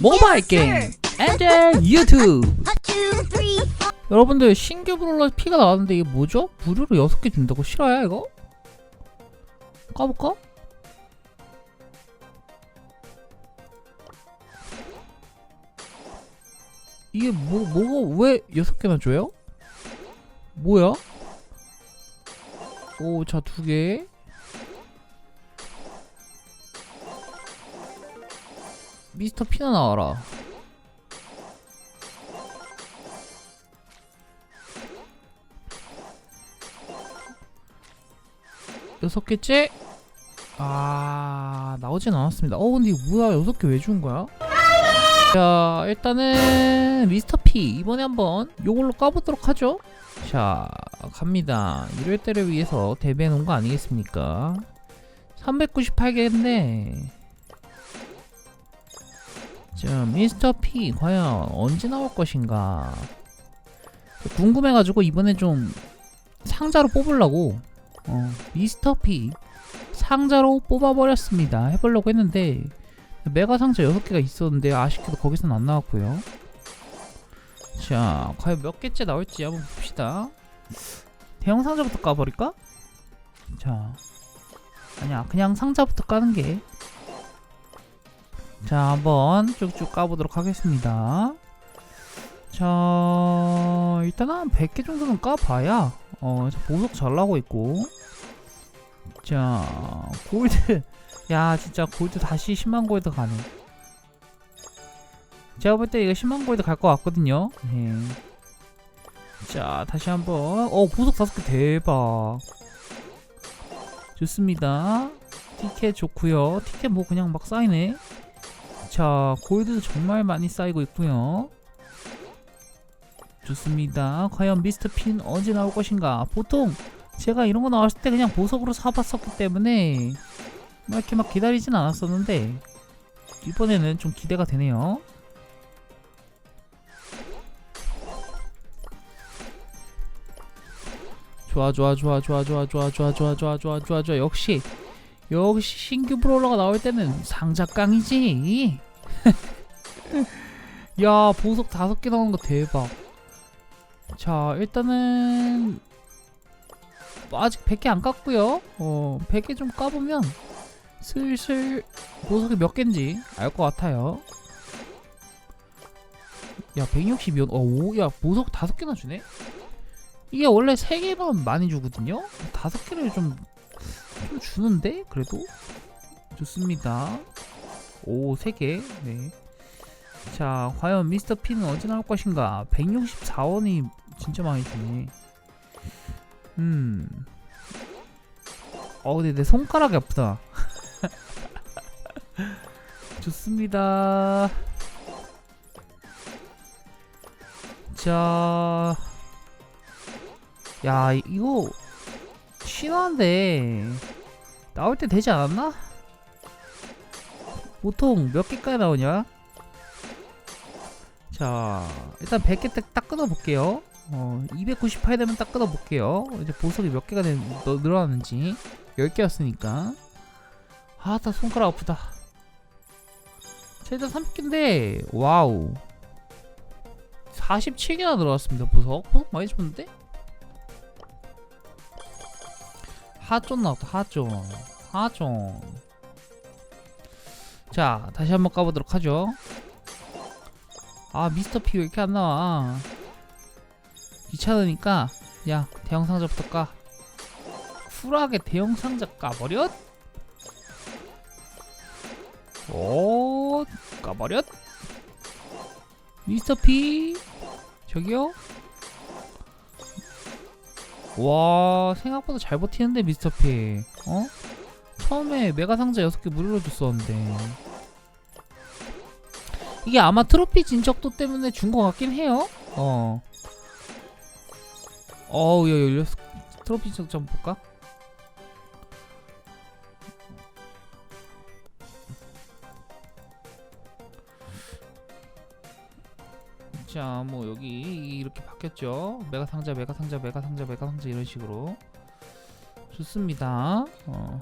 모바일 게임 엔젤 유튜브. 여러분들 신규 브롤러 피가 나왔는데 이게 뭐죠? 무료로 6개 준다고 싫어요 이거? 까볼까? 이게 뭐 뭐가 왜 6개나 줘요? 뭐야? 오, 자, 두 개. 미스터 피나 나와라. 여섯 개째? 아 나오진 않았습니다. 어 근데 뭐야 여섯 개 왜 준 거야? 자 일단은 미스터 피 이번에 한번 요걸로 까보도록 하죠. 자 갑니다. 1회때를 위해서 대비해 놓은 거 아니겠습니까? 398개인데 자 미스터 피 과연 언제 나올 것인가 궁금해가지고 이번에 좀 상자로 뽑으려고 어, 미스터 피 상자로 뽑아버렸습니다. 해보려고 했는데 메가 상자 6개가 있었는데 아쉽게도 거기선 안 나왔고요. 자, 과연 몇 개째 나올지 한번 봅시다. 대형 상자부터 까버릴까? 자, 아니야, 그냥 상자부터 까는 게. 자, 한번 쭉쭉 까보도록 하겠습니다. 자, 일단 한 100개 정도는 까봐야, 어, 보석 잘 나오고 있고. 자, 골드. 야, 진짜 골드 다시 10만 골드 가네. 제가 볼 때 이거 10만 골드 갈 것 같거든요. 네. 자, 다시 한번. 어, 보석 다섯 개 대박. 좋습니다. 티켓 좋고요. 티켓 뭐 그냥 막 쌓이네. 자, 골드 정말 많이 쌓이고 있고요. 좋습니다. 과연 미스터 핀 언제 나올 것인가? 보통 제가 이런 거 나왔을 때 그냥 보석으로 사봤었기 때문에 막 이렇게 막 기다리진 않았었는데 이번에는 좀 기대가 되네요. 좋아 좋아 좋아 좋아 좋아 좋아 좋아 좋아 좋아 좋아 좋아 역시 역시 신규 브롤러가 나올 때는 상작강이지. 야 보석 다섯 개 나오는 거 대박. 자 일단은 뭐 아직 100개 안 깠고요. 어 100개 좀 까보면 슬슬 보석이 몇 개인지 알 것 같아요. 야 160이면 어야 보석 다섯 개나 주네? 이게 원래 3개만 많이 주거든요? 다섯 개를 좀, 좀 주는데 그래도 좋습니다 오 3개 네 자, 과연 미스터 피는 언제 나올 것인가? 164원이 진짜 많이 주네. 음. 어, 근데 내 손가락이 아프다. 좋습니다. 자. 야, 이- 이거 신화인데 나올 때 되지 않았나? 보통 몇 개까지 나오냐? 자 일단 100개 딱, 딱 끊어볼게요. 어, 298 되면 딱 끊어볼게요. 이제 보석이 몇 개가 된, 너, 늘어났는지. 10개였으니까. 아나 손가락 아프다. 최대 300개인데 와우. 47개나 늘어났습니다 보석. 보석 많이 줬는데? 하존 나왔다 하존. 하존. 자 다시 한번 까보도록 하죠. 아 미스터 피 왜 이렇게 안 나와? 귀찮으니까 야 대형 상자부터 까. 쿨하게 대형 상자 까버렸. 오 까버렸. 미스터 피 저기요 와 생각보다 잘 버티는데 미스터 피 어? 처음에 메가 상자 6개 무료로 줬었는데 이게 아마 트로피 진적도 때문에 준 것 같긴 해요. 어. 어우, 야, 열렸어. 트로피 진적 좀 볼까? 자, 뭐 여기 이렇게 바뀌었죠. 메가 상자, 메가 상자, 메가 상자, 메가 상자 이런 식으로 좋습니다. 어.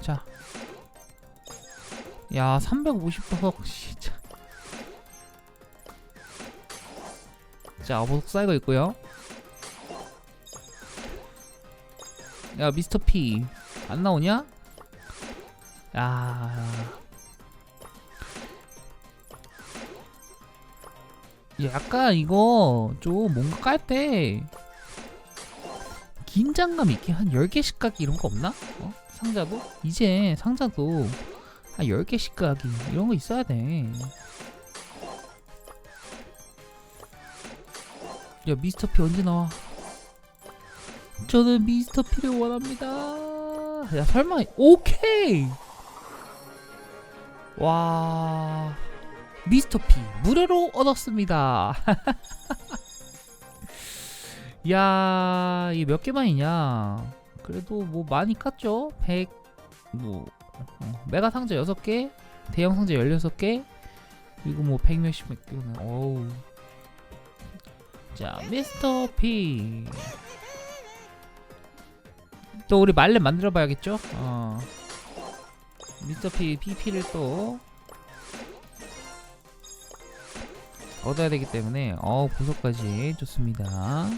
자, 야 350억 진짜. 자, 보석 쌓이고 있고요. 야, 미스터 P 안 나오냐? 야. 약간 이거 좀 뭔가 깔 때 긴장감 있게 한 10개씩 까기 이런 거 없나? 어? 상자도? 이제 상자도 한 10개씩 까기 이런 거 있어야 돼. 야 미스터 피 언제 나와? 저는 미스터 피를 원합니다. 야 설마 오케이. 와 미스터 피 무료로 얻었습니다. 야, 이게 몇 개만 이냐? 그래도 뭐 많이 깠죠? 100, 뭐, 어, 메가 상자 6개, 대형 상자 16개, 그리고 뭐 100 몇십 몇 개는, 어우. 자, 미스터 P. 또 우리 말렙 만들어 봐야겠죠? 어. 미스터 P, PP를 또 얻어야 되기 때문에, 어, 보석까지. 좋습니다.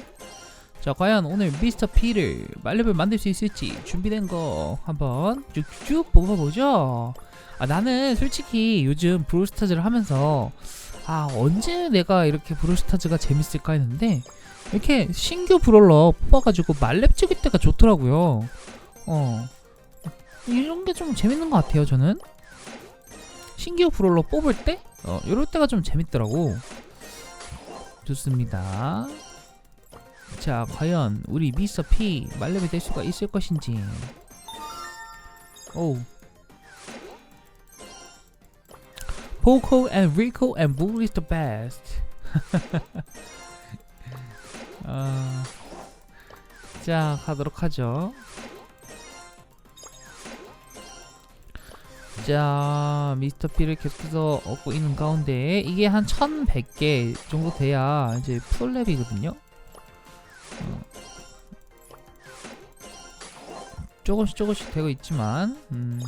자 과연 오늘 미스터 P를 말렙을 만들 수 있을지 준비된 거 한번 쭉쭉 뽑아보죠. 아 나는 솔직히 요즘 브롤스타즈를 하면서 아 언제 내가 이렇게 브롤스타즈가 재밌을까 했는데 이렇게 신규 브롤러 뽑아가지고 말렙 찍을 때가 좋더라고요. 어. 이런 게 좀 재밌는 것 같아요 저는. 신규 브롤러 뽑을 때? 어, 이럴 때가 좀 재밌더라고 좋습니다 자, 과연 우리 미스터 P 말렙이 될 수가 있을 것인지. 오. Poco and Rico and Bull is the best. 아, 자, 가도록 하죠. 자, 미스터 P를 계속해서 얻고 있는 가운데 이게 한 1100개 정도 돼야 이제 풀랩이거든요. 조금씩 조금씩 되고 있지만 음.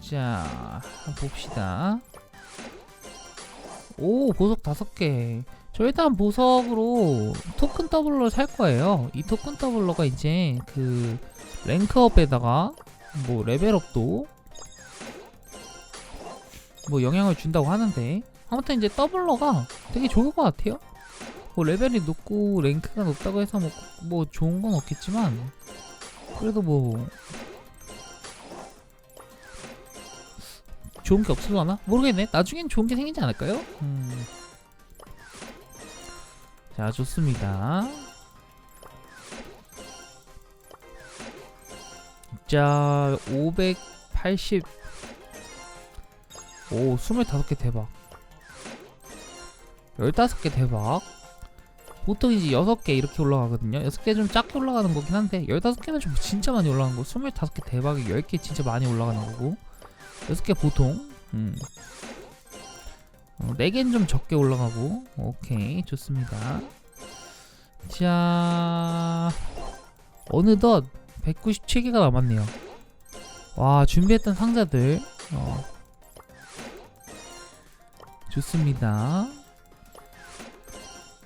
자 한번 봅시다 오 보석 다섯 개저 일단 보석으로 토큰 더블러 살 거예요 이 토큰 더블러가 이제 그 랭크업에다가 뭐 레벨업도 뭐 영향을 준다고 하는데 아무튼 이제 더블러가 되게 좋을 것 같아요 뭐 레벨이 높고 랭크가 높다고 해서 뭐, 뭐 좋은 건 없겠지만 그래도 뭐 좋은 게 없을라나? 모르겠네. 나중엔 좋은 게 생기지 않을까요? 음. 자, 좋습니다. 자, 580 오, 25개 대박. 15개 대박. 보통 이제 6개 이렇게 올라가거든요 6개 좀 작게 올라가는 거긴 한데 15개는 좀 진짜 많이 올라가는 거 25개 대박이 10개 진짜 많이 올라가는 거고 6개 보통 음. 어, 4개는 좀 적게 올라가고 오케이 좋습니다 자 어느덧 197개가 남았네요. 와 준비했던 상자들. 어. 좋습니다.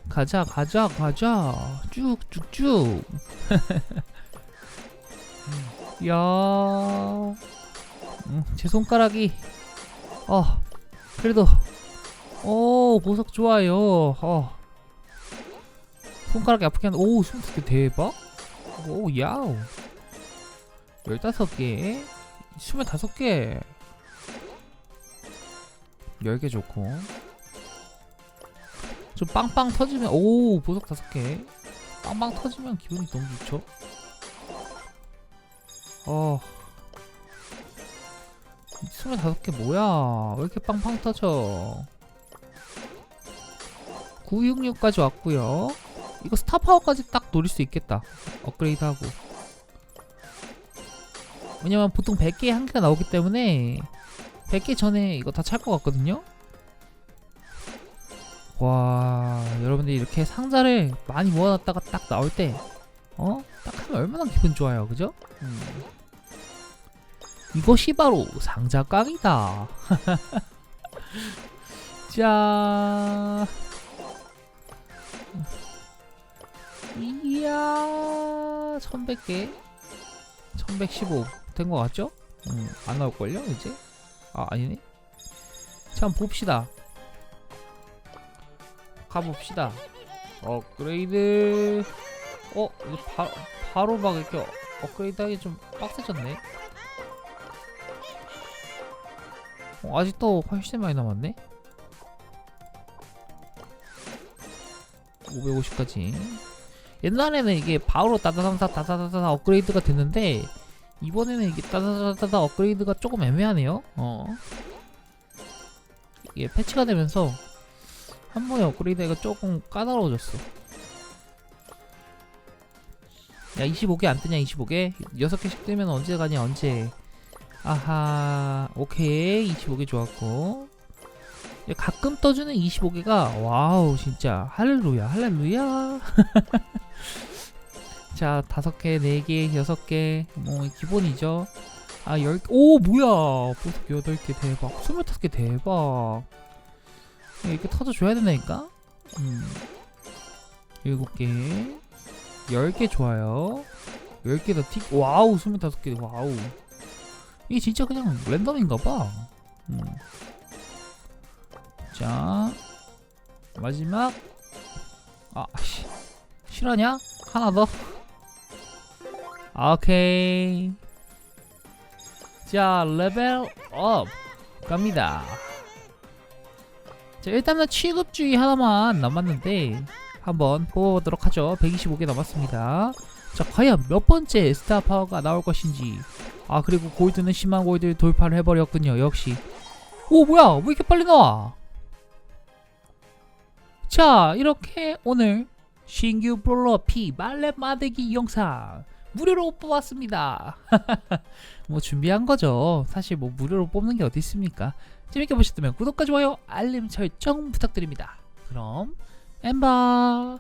가자 가자 가자. 쭉쭉쭉. 야, 음, 제 손가락이. 어 그래도. 오 보석 좋아요. 어. 손가락이 아프게 하는 오 스무스 대박 오 야우. 15개? 25개? 10개 좋고. 좀 빵빵 터지면 오 보석 다섯 개. 빵빵 터지면 기분이 너무 좋죠? 어. 25개 뭐야? 왜 이렇게 빵빵 터져? 966까지 왔고요 이거 스타파워까지 딱 노릴 수 있겠다 업그레이드하고 왜냐면 보통 100개에 한 개가 나오기 때문에 100개 전에 이거 다 찰 것 같거든요 와 여러분들 이렇게 상자를 많이 모아놨다가 딱 나올 때 어? 딱 하면 얼마나 기분 좋아요 그죠? 음. 이것이 바로 상자 깡이다 자 이야 1100개. 1115된거 같죠? 음, 안 나올걸요 이제? 아 아니네. 자 한번 봅시다. 가봅시다. 업그레이드. 어 이제 바, 바로 막 이렇게 업그레이드 하기 좀 빡세졌네. 어, 아직도 훨씬 많이 남았네. 550까지 옛날에는 이게 바로 따다다다 따다다다 업그레이드가 됐는데 이번에는 이게 따다다다 업그레이드가 조금 애매하네요. 어. 이게 패치가 되면서 한 번에 업그레이드가 조금 까다로워졌어. 야 25개 안 뜨냐 25개? 6개씩 뜨면 언제 가냐 언제? 아하 오케이. 25개 좋았고. 야, 가끔 떠주는 25개가 와우 진짜 할렐루야 할렐루야 자 다섯 개, 네 개, 여섯 개, 뭐 기본이죠. 아 열, 오 뭐야, 보석 여덟 개 대박, 스물다섯 개 대박. 이렇게 터져줘야 된다니까. 음, 일곱 개, 열 개 좋아요. 열 개 더 틱, 와우, 스물다섯 개, 와우. 이게 진짜 그냥 랜덤인가봐. 음. 자 마지막, 아 씨, 실화냐? 하나 더. 오케이. 자, 레벨 업 갑니다. 자, 일단은 취급주의 하나만 남았는데 한번 뽑아보도록 하죠. 125개 남았습니다. 자, 과연 몇 번째 스타 파워가 나올 것인지. 아, 그리고 골드는 10만 골드 돌파를 해버렸군요. 역시. 오, 뭐야? 왜 이렇게 빨리 나와? 자, 이렇게 오늘 신규 P 말렙 마대기 영상 무료로 뽑았습니다. 뭐 준비한 거죠. 사실 뭐 무료로 뽑는 게 어디 있습니까? 재밌게 보셨다면 구독과 좋아요, 알림 설정 부탁드립니다. 그럼 엠바